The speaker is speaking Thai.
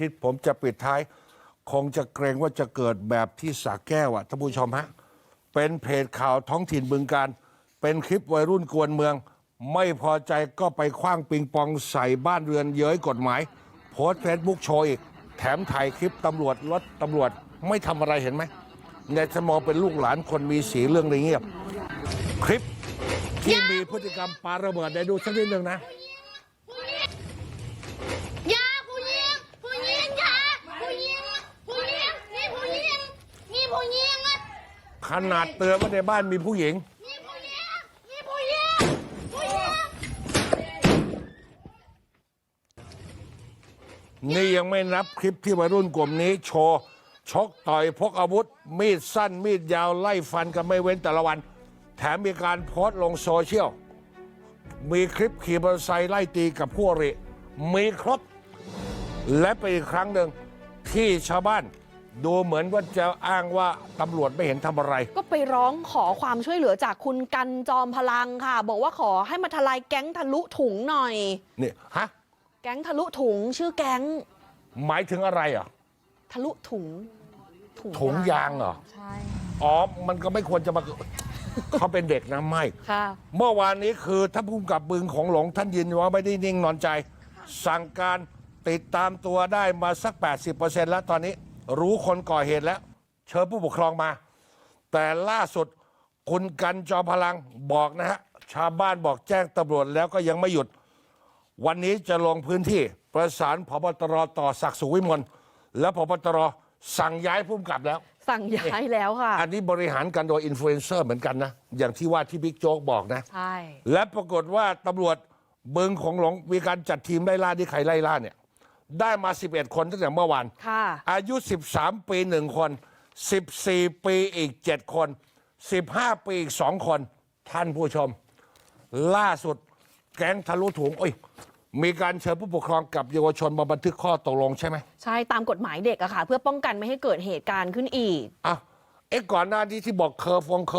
ทิศผมจะปิดท้าย คงจะเกรงว่าจะเกิดแบบที่สาแก้วอะท่านผู้ชมฮะ เป็นเพจข่าวท้องถิ่นบึงการ เป็นคลิปวัยรุ่นกวนเมือง ไม่พอใจก็ไปคว้างปิงปองใส่บ้านเรือนเย้ยกฎหมาย โพสเฟซบุ๊กโชว์อีก แถมถ่ายคลิปตำรวจรถตำรวจไม่ทำอะไรเห็นไหมในสมองเป็นลูกหลานคนมีสีเรื่องอะไรเงียบ คลิปที่มีพฤติกรรมปาระเบิดได้ดูสักนิดหนึ่งนะ อยาผู้หญิงผู้หญิงอยาผู้หญิงผู้หญิงนี่ผู้หญิงนี่ผู้หญิงอะ ขนาดเตือนว่าในบ้านมีผู้หญิงนี่ผู้หญิงนี่ผู้หญิงผู้หญิงนี่ยังไม่นับคลิปที่วัยรุ่นกลุ่มนี้โชว์ชกต่อยพกอาวุธ มีดสั้น มีดยาวไล่ฟันกันไม่เว้นแต่ละวัน แถมมีการโพสต์ลงโซเชียล มีคลิปขี่มอเตอร์ไซค์ไล่ตีกับผู้อริมีครบ และเป็นอีกครั้งหนึ่งที่ชาวบ้าน ดูเหมือนว่าจะอ้างว่าตำรวจไม่เห็นทำอะไร ก็ไปร้องขอความช่วยเหลือจากคุณกันจอมพลังค่ะ บอกว่าขอให้มาทลายแก๊งทะลุถุงหน่อย นี่ฮะแก๊งทะลุถุงชื่อแก๊ง หมายถึงอะไรอะ ทะลุถุงถุงยางเหรอ ใช่ อ๋อ มันก็ไม่ควรจะมาเขาเป็นเด็กนะไม่ ค่ะ เมื่อวานนี้คือท่านผู้กำกับบึงของหลงท่านยืนยันว่าไม่ได้นิ่งนอนใจ สั่งการติดตามตัวได้มาสัก 80%แล้วตอนนี้ รู้คนก่อเหตุแล้ว เชิญผู้ปกครองมา แต่ล่าสุดคุณกันจอมพลังบอกนะฮะ ชาวบ้านบอกแจ้งตำรวจแล้วก็ยังไม่หยุด วันนี้จะลงพื้นที่ประสานพบตรต่อศักดิ์สุวิมลและพบตรสั่งย้ายผู้กำกับแล้ว สั่งย้ายแล้วค่ะ อันนี้บริหารกันโดยอินฟลูเอนเซอร์เหมือนกันนะ อย่างที่ว่าที่บิ๊กโจ๊กบอกนะ ใช่ และปรากฏว่าตำรวจบึงของหลงมีการจัดทีมไล่ล่าที่ใครไล่ล่าเนี่ย ได้มา 11 คนตั้งแต่เมื่อวาน ค่ะ อายุ 13 ปี 1 คน 14 ปีอีก 7 คน 15 ปีอีก 2 คน ท่านผู้ชม ล่าสุดแก๊งทะลุถุงโอ้ยมีการเชิญผู้ปกครองกับเยาวชนมาบันทึกข้อตกลงใช่ไหมใช่ตามกฎหมายเด็กอะค่ะ เพื่อป้องกันไม่ให้เกิดเหตุการณ์ขึ้นอีก อะเอ๊ะก่อนหน้านี้ที่บอกเคอร์ฟงเคอร์